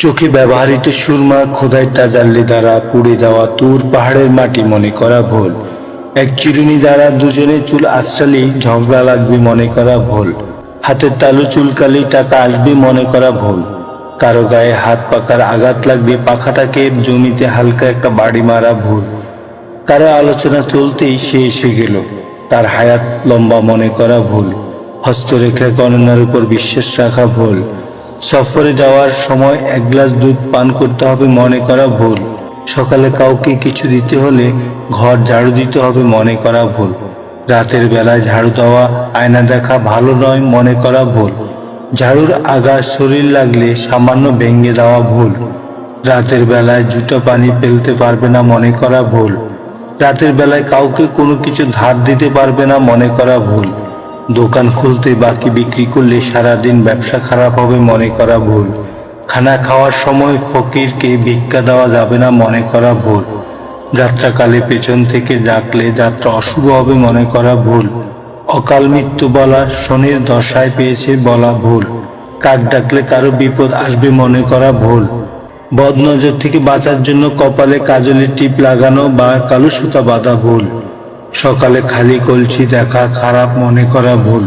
চোখে ব্যবহৃত সুরমা খোদাই তাজাল্লি দ্বারা পুড়ে যাওয়া তুর পাহাড়ের মাটি মনে করা ভুল। এক চিরুনি দ্বারা দুজনে চুল আশ্রালি ঝগড়া লাগবে মনে করা ভুল। হাতের তালু চুলকালি টাকা আসবে মনে করা ভুল। কারও গায়ে হাত পাকার আঘাত লাগবে পাখাটাকে জমিতে হালকা একটা বাড়ি মারা ভুল। কারও আলোচনা চলতেই সে এসে গেল। তার হায়াত লম্বা মনে করা ভুল। হস্তরেখা গণনার উপর বিশ্বাস রাখা ভুল। সফরে যাওয়ার সময় এক গ্লাস দুধ পান করতে হবে মনে করা ভুল। সকালে কাউকে কিছু দিতে হলে ঘর ঝাড়ু দিতে হবে মনে করা ভুল। রাতের বেলায় ঝাড়ু দেওয়া, আয়না দেখা ভালো নয় মনে করা ভুল। ঝাড়ুর আগা শরীর লাগলে সামান্য ভেঙে দেওয়া ভুল। রাতের বেলায় জুটো পানি ফেলতে পারবে না মনে করা ভুল। রাতের বেলায় কাউকে কোনো কিছু ধার দিতে পারবে না মনে করা ভুল। দোকান খুলতে বাকি বিক্রি করলে সারাদিন ব্যবসা খারাপ হবে মনে করা ভুল। খানা খাওয়ার সময় ফকিরকে ভিক্ষা দেওয়া যাবে না মনে করা ভুল। যাত্রাকালে পেছন থেকে ডাকলে যাত্রা অশুভ হবে মনে করা ভুল। অকাল মৃত্যু বলা শনির দশায় পেয়েছে বলা ভুল। কাক ডাকলে কারও বিপদ আসবে মনে করা ভুল। বদনজর থেকে বাঁচার জন্য কপালে কাজলের টিপ লাগানো বা কালো সুতা বাঁধা ভুল। সকালে খালি কলসি দেখা খারাপ মনে করা ভুল।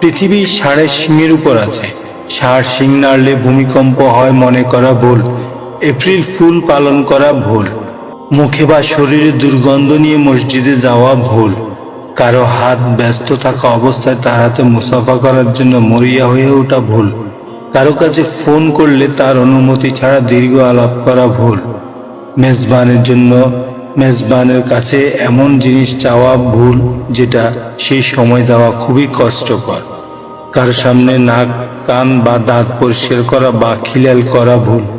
পৃথিবী ষাঁড়ের শিংয়ের উপর আছে। ষাঁড় শিং নাড়লে ভূমিকম্প হয় মনে করা ভুল। এপ্রিল ফুল পালন করা ভুল। মুখে বা শরীরে দুর্গন্ধ নিয়ে মসজিদে যাওয়া ভুল। কারও হাত ব্যস্ত থাকা অবস্থায় তার হাতে মুসাফা করার জন্য মরিয়া হয়ে ওঠা ভুল। কারও কাছে ফোন করলে তার অনুমতি ছাড়া দীর্ঘ আলাপ করা ভুল। মেজবানের জন্য মেজবানের কাছে এমন জিনিস চাওয়া ভুল যেটা সেই সময় দেওয়া খুবই কষ্টকর। কার সামনে নাক, কান বা দাঁত পরিষ্কার করা বা খিলাল করা ভুল।